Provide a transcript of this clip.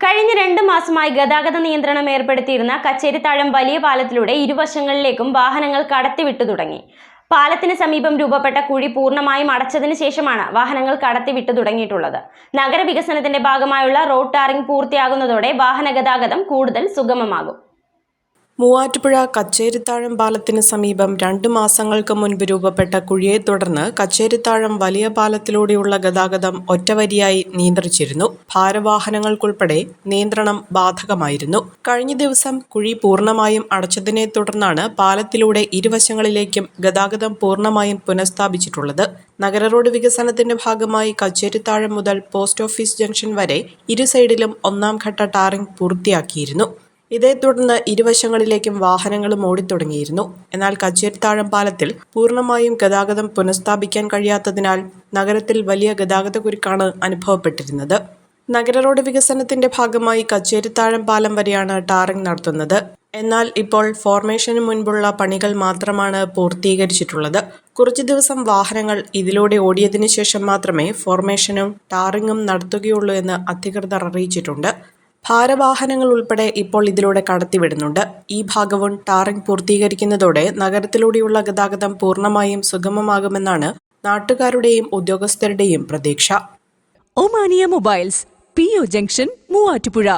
കഴിഞ്ഞ രണ്ട് മാസമായി ഗതാഗത നിയന്ത്രണം ഏർപ്പെടുത്തിയിരുന്ന കച്ചേരിത്താഴം വലിയ പാലത്തിലൂടെ ഇരുവശങ്ങളിലേക്കും വാഹനങ്ങൾ കടത്തിവിട്ടു തുടങ്ങി. പാലത്തിന് സമീപം രൂപപ്പെട്ട കുഴി പൂർണമായും അടച്ചതിന് ശേഷമാണ് വാഹനങ്ങൾ കടത്തിവിട്ടു തുടങ്ങിയിട്ടുള്ളത്. നഗരവികസനത്തിന്റെ ഭാഗമായുള്ള റോഡ് ടാറിംഗ് പൂർത്തിയാകുന്നതോടെ വാഹന ഗതാഗതം കൂടുതൽ സുഗമമാകും. മൂവാറ്റുപുഴ കച്ചേരിത്താഴം പാലത്തിന് സമീപം രണ്ട് മാസങ്ങൾക്ക് മുൻപ് രൂപപ്പെട്ട കുഴിയെ തുടർന്ന് കച്ചേരിത്താഴം വലിയ പാലത്തിലൂടെയുള്ള ഗതാഗതം ഒറ്റവരിയായി നിയന്ത്രിച്ചിരുന്നു. ഭാരവാഹനങ്ങൾക്കുൾപ്പെടെ നിയന്ത്രണം ബാധകമായിരുന്നു. കഴിഞ്ഞ ദിവസം കുഴി പൂർണമായും അടച്ചതിനെ തുടർന്നാണ് പാലത്തിലൂടെ ഇരുവശങ്ങളിലേക്കും ഗതാഗതം പൂർണമായും പുനഃസ്ഥാപിച്ചിട്ടുള്ളത്. നഗര റോഡ് വികസനത്തിന്റെ ഭാഗമായി കച്ചേരിത്താഴം മുതൽ പോസ്റ്റ് ഓഫീസ് ജംഗ്ഷൻ വരെ ഇരു സൈഡിലും ഒന്നാം ഘട്ട ടാറിംഗ് പൂർത്തിയാക്കിയിരുന്നു. ഇതേ തുടർന്ന് ഇരുവശങ്ങളിലേക്കും വാഹനങ്ങളും ഓടിത്തുടങ്ങിയിരുന്നു. എന്നാൽ കച്ചേരിത്താഴം പാലത്തിൽ പൂർണമായും ഗതാഗതം പുനഃസ്ഥാപിക്കാൻ കഴിയാത്തതിനാൽ നഗരത്തിൽ വലിയ ഗതാഗത കുരുക്കാണ് അനുഭവപ്പെട്ടിരുന്നത്. നഗര റോഡ് വികസനത്തിന്റെ ഭാഗമായി കച്ചേരിത്താഴം പാലം വരെയാണ് ടാറിംഗ് നടത്തുന്നത്. എന്നാൽ ഇപ്പോൾ ഫോർമേഷന് മുൻപുള്ള പണികൾ മാത്രമാണ് പൂർത്തീകരിച്ചിട്ടുള്ളത്. കുറച്ചു ദിവസം വാഹനങ്ങൾ ഇതിലൂടെ ഓടിയതിനു ശേഷം മാത്രമേ ഫോർമേഷനും ടാറിങ്ങും നടത്തുകയുള്ളൂ എന്ന് അധികൃതർ അറിയിച്ചിട്ടുണ്ട്. ഭാരവാഹനങ്ങൾ ഉൾപ്പെടെ ഇപ്പോൾ ഇതിലൂടെ കടത്തിവിടുന്നുണ്ട്. ഈ ഭാഗവും ടാറിംഗ് പൂർത്തീകരിക്കുന്നതോടെ നഗരത്തിലൂടെയുള്ള ഗതാഗതം പൂർണമായും സുഗമമാകുമെന്നാണ് നാട്ടുകാരുടെയും ഉദ്യോഗസ്ഥരുടെയും പ്രതീക്ഷ. Omania mobiles P O junction Muvattupuzha.